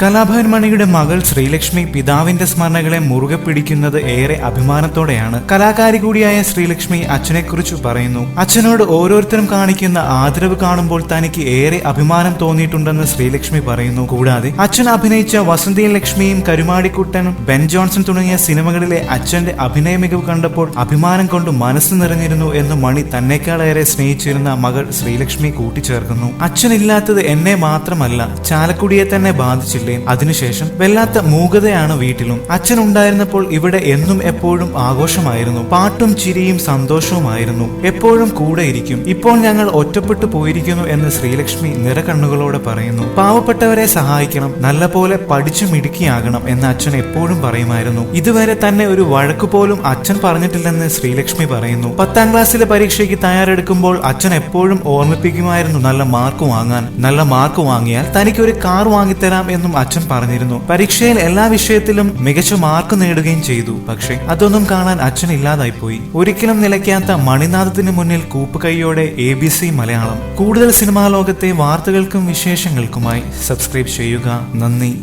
കലാഭവൻ മണിയുടെ മകൾ ശ്രീലക്ഷ്മി പിതാവിന്റെ സ്മരണകളെ മുറുകെ പിടിക്കുന്നത് ഏറെ അഭിമാനത്തോടെയാണ്. കലാകാരി കൂടിയായ ശ്രീലക്ഷ്മി അച്ഛനെക്കുറിച്ച് പറയുന്നു. അച്ഛനോട് ഓരോരുത്തരും കാണിക്കുന്ന ആദരവ് കാണുമ്പോൾ തനിക്ക് ഏറെ അഭിമാനം തോന്നിയിട്ടുണ്ടെന്ന് ശ്രീലക്ഷ്മി പറയുന്നു. കൂടാതെ അച്ഛൻ അഭിനയിച്ച വസന്തി ലക്ഷ്മിയും കരുമാടിക്കുട്ടനും ബെൻ ജോൺസൺ തുടങ്ങിയ സിനിമകളിലെ അച്ഛന്റെ അഭിനയ മികവ് കണ്ടപ്പോൾ അഭിമാനം കൊണ്ട് മനസ്സ് നിറഞ്ഞിരുന്നു എന്ന് മണി തന്നെക്കാളേറെ സ്നേഹിച്ചിരുന്ന മകൾ ശ്രീലക്ഷ്മി കൂട്ടിച്ചേർക്കുന്നു. അച്ഛനില്ലാത്തത് എന്നെ മാത്രമല്ല ചാലക്കുടിയെ തന്നെ ബാധിച്ചില്ലേ? അതിനുശേഷം വല്ലാത്ത മൂകതയാണ് വീട്ടിലും. അച്ഛൻ ഉണ്ടായിരുന്നപ്പോൾ ഇവിടെ എന്നും എപ്പോഴും ആഘോഷമായിരുന്നു. പാട്ടും ചിരിയും സന്തോഷവുമായിരുന്നു. എപ്പോഴും കൂടെ ഇരിക്കും. ഇപ്പോൾ ഞങ്ങൾ ഒറ്റപ്പെട്ടു പോയിരിക്കുന്നു എന്ന് ശ്രീലക്ഷ്മി നിറകണ്ണുകളോടെ പറയുന്നു. പാവപ്പെട്ടവരെ സഹായിക്കണം. നല്ലപോലെ പഠിച്ചു മിടുക്കിയാകണം എന്ന് അച്ഛൻ എപ്പോഴും പറയുമായിരുന്നു. ഇതുവരെ തന്നെ ഒരു വഴക്കു പോലും അച്ഛൻ പറഞ്ഞിട്ടില്ലെന്ന് ശ്രീലക്ഷ്മി പറയുന്നു. പത്താം ക്ലാസ്സിലെ പരീക്ഷയ്ക്ക് തയ്യാറെടുക്കുമ്പോൾ അച്ഛൻ എപ്പോഴും ഓർമ്മിപ്പിക്കുമായിരുന്നു നല്ല മാർക്ക് വാങ്ങാൻ. നല്ല മാർക്ക് വാങ്ങിയാൽ തനിക്ക് ഒരു കാർ വാങ്ങിത്തരാം എന്നും അച്ഛൻ പറഞ്ഞിരുന്നു. പരീക്ഷയിൽ എല്ലാ വിഷയത്തിലും മികച്ച മാർക്ക് നേടുകയും ചെയ്തു. പക്ഷേ അതൊന്നും കാണാൻ അച്ഛൻ ഇല്ലാതായി പോയി. ഒരിക്കലും നിലയ്ക്കാത്ത മണിനാഥത്തിന് മുന്നിൽ കൂപ്പുകൈയോടെ എ ബി സി മലയാളം. കൂടുതൽ സിനിമാ ലോകത്തെ വാർത്തകൾക്കും വിശേഷങ്ങൾക്കുമായി സബ്സ്ക്രൈബ് ചെയ്യുക. നന്ദി.